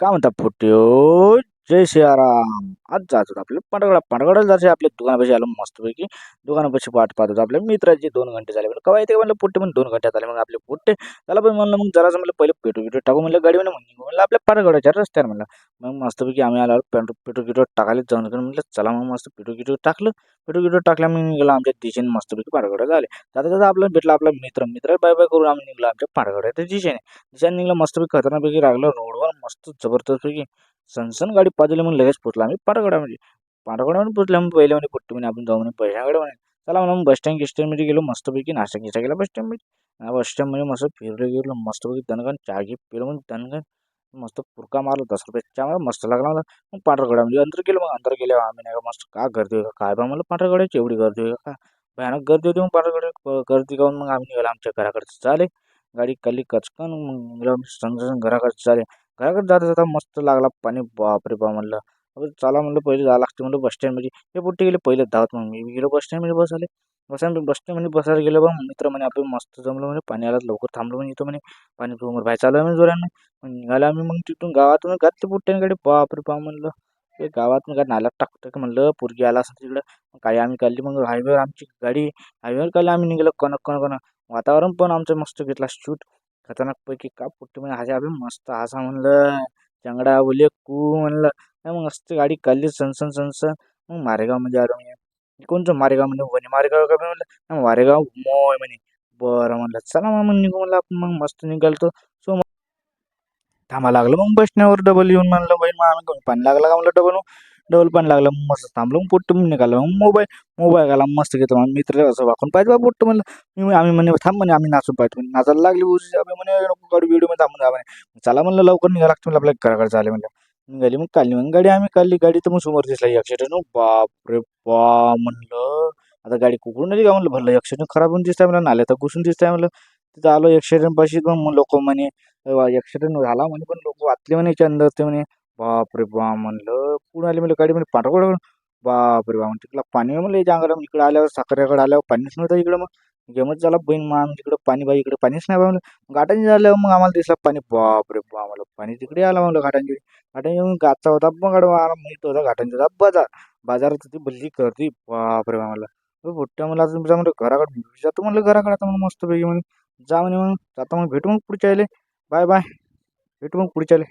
काय म्हणता फुट्यो? जय सियाराम. आज जात होतो आपल्या पांडगडा. जायचं आपल्या दुकानापाशी आलो मस्तपैकी दुकानापाशी वाट पाहतो आपल्या मित्राचे दोन घंटे झाले म्हणलं कवा येते म्हणलं पुट्टे पण दोन घंट्यात आले मग आपले पुट्टे त्याला पण म्हणलं मग जरासं म्हणलं पहिले पेटू पेटू टाकू म्हणलं गाडी म्हणलं म्हणलं आपल्या पांडगडाच्या रस्त्यावर म्हणलं. मग मस्तपैकी आम्ही आलो पेट्रोल पेट्रोल गिट्रोल टाकायला जाऊन म्हणलं चला मग मस्त पेट्रोल गिट्रोल टाकलं. व्हिडिओ व्हिडिओ टाकल्या मी निघाला आमच्या दिशेने मस्तपैकी पांडगडा झाले. जाता जाता आपलं भेटला आपला मित्र. मित्र बाय बाय करून आम्ही निघलो आमच्या पांडगडाच्या दिशेने. दिशेने निघलं मस्तपैकी खतरनापैकी लागलं रोडवर मस्त जबरदस्तपैकी सनसन गाडी पाजली मग लगेच पोचला आम्ही म्हणजे पाटागडामध्ये पोचल्या मग पहिले म्हणे पुट्टी म्हणे आपण जाऊ म्हणे पैशाकडे म्हणे. चला म्हणून बस स्टँड स्टँडमध्ये गेलो मस्तपैकी नाश्ता गिश्ता गेला बस स्टँडमध्ये बस स्टँडमध्ये मस्त फिरलं गेलो मस्तपैकी दणगण चहा घे पिलं मग दणगण मस्त पुरका मारला दस रुपये मला मस्त लागला मला. मग पांढरगडामध्ये म्हणजे अंदर गेलो मग अंदर गेल्यावर आम्ही नाही का मस्त का गर्दी होय का काय बा मला पांढरगडाची एवढी गर्दी होय का? भयानक गर्दी होती मग पांढरगड गर्दी करून मग आम्ही निघालो आमच्या घराकडे चाले गाडी खाली कचकन मग निघालो संग घराकडे चाले घराकडे जाता जाता मस्त लागला पाणी. बापरे बा म्हणलं. चला म्हणलं पहिले जावं लागते म्हणलं बस स्टँडमध्ये. हे पुट्टे गेले पहिले धावत मग मी. गेलो बस स्टँडमध्ये बस आले बस आम्ही बसतो म्हणे बसायला गेलो बा मित्र म्हणे आपण मस्त जमलं म्हणे पाणी आला लवकर. थांबलो म्हणे इथं म्हणे पाणी पिऊन बाहेर चालू म्हणे जोरानं. मग निघाला आम्ही मग तिथून गावातून घातले पुट्ट्यांकडे गाडी. बापरे बा म्हणलं. ते गावातून काय नाल्यात टाकतं की म्हणलं. पोरगी आला असं तिकडं. काही आम्ही काढली. मग हायवेवर आमची गाडी हायवेवर काढली. आम्ही निघालो कणक कणक कणक. वातावरण पण आमचं मस्त घेतला. शूट खतरनाकपैकी का पुट्टी म्हणजे हाजे आम्ही मस्त असा म्हणलं. चंगडा बोले कू म्हणलं. नाही मग मस्त गाडी काढली. सनसन सनसन मग मारेगावमध्ये आलो मी. कोणतं मारेगावमध्ये म्हणे मारेगाव का म्हणलं? मारेगाव मोय म्हणे. बरं म्हणलं चला मग मग निघू म्हणलं आपण मग मस्त निघालतो. सो मग थांबा लागलं मग बसण्यावर डबल येऊन म्हणलं बाई मग आम्ही पाणी लागलं का? म्हणलं डबल डबल पाणी लागलं मस्त थांबलो मग पोट्ट मग निघालं मग मोबाईल मोबाईल घाला मस्त घेतो मग मित्र असं वाकून पाहिजे बा पोट्ट म्हणलं. मी आम्ही म्हणे थांब म्हणे आम्ही नाचून पाहिजे म्हणे. नाचायला लागली उशी आम्ही म्हणे नको गाडी व्हिडिओमध्ये थांबून जा म्हणे. चला म्हणलं लवकर निघा लागतं म्हणलं आपल्या घराकडे चालेल म्हणलं. निघाली मग काढली. मग गाडी आम्ही काढली. गाडी तर मग समोर दिसला ॲक्सिडेंट बाप रे बा म्हणलं. आता गाडी कुकडून आली का म्हणलं? भरलं. ॲक्सिडेंट खराब होऊन दिसतंय मला नाल्यात तर घुसून दिसतंय म्हणलं. तिथं आलो ॲक्सिडेंट पाशी मग लोक म्हणे ॲक्सिडेंट झाला म्हणे पण लोक वाचले म्हणे याच्या अंदर ते म्हणे बाप रे बा म्हणलं. कुठून आली म्हणलं? गाडी म्हणजे पाठवड बाप. रे बा म्हणलं तिकडं पाणी म्हणलं याच्या अंगाला मग इकडं आल्यावर साखरेकडे आल्यावर पाणीच नव्हतं इकडं. मग गेमच झाला बहीण मान तिकडं पाणी बाई इकडे पाणीच नाही बा म्हणलं घाटांची झाल्यावर मग आम्हाला दिसला पाणी. बाप. रे बा म्हणलं पाणी तिकडे आलं म्हणलं घाटांची घाटांची येऊन गाचा होता. मग माहीत होता घाटांचा होता. बाजार. बाजारात होती बल्ली करती बाप. रे बा म्हणलं मोठ्या मला तुमच्या म्हणलं घराकडे जातो म्हणलं घराकडे. आता म्हणून मस्त पैकी म्हणे. जा म्हणे मग जाता मग भेटू मग पुढच्या आले बाय बाय. भेटू मग पुढच्या आले